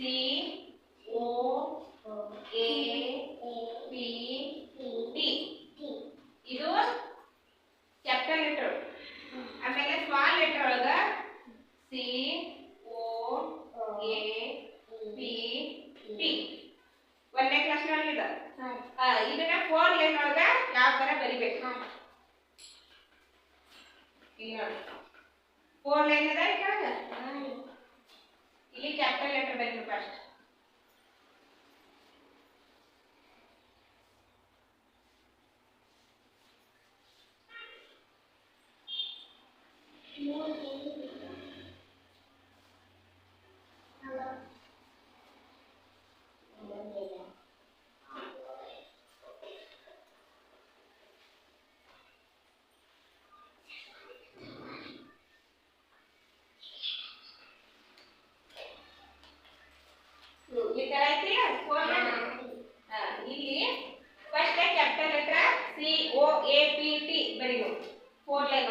C O A P T ಇದು capital letter ಆಮೇಲೆ small letter ಒಳಗ C O A P T ಒಂದನೇ class ನೊಳಗೆ ಇದು ಇದನ್ನ ಫೋರ್ ಲೈನ್ ಒಳಗ ಯಾವ ತರ ಬರಿಬೇಕು ಇಲ್ಲಿ ನೋಡಿ ಫೋರ್ ಲೈನ್ ಅದ ಈ మూడు ఎనిమిది ఇక్కడైతే ఫోన్ ಇಲ್ಲಿ first letter letter C O A P T ಬರೀನು four line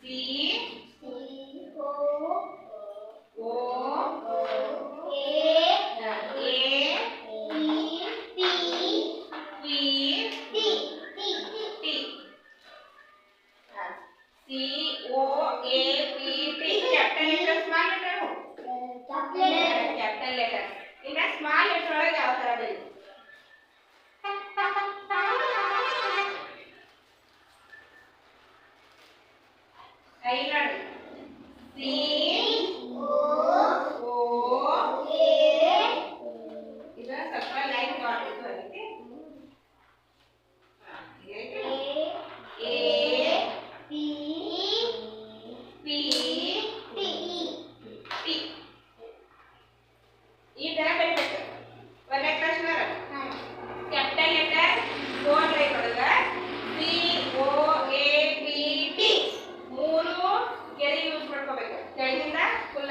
capital letter in a small letter ಯಾವ್ ತರ ಬರೀ A、B、C。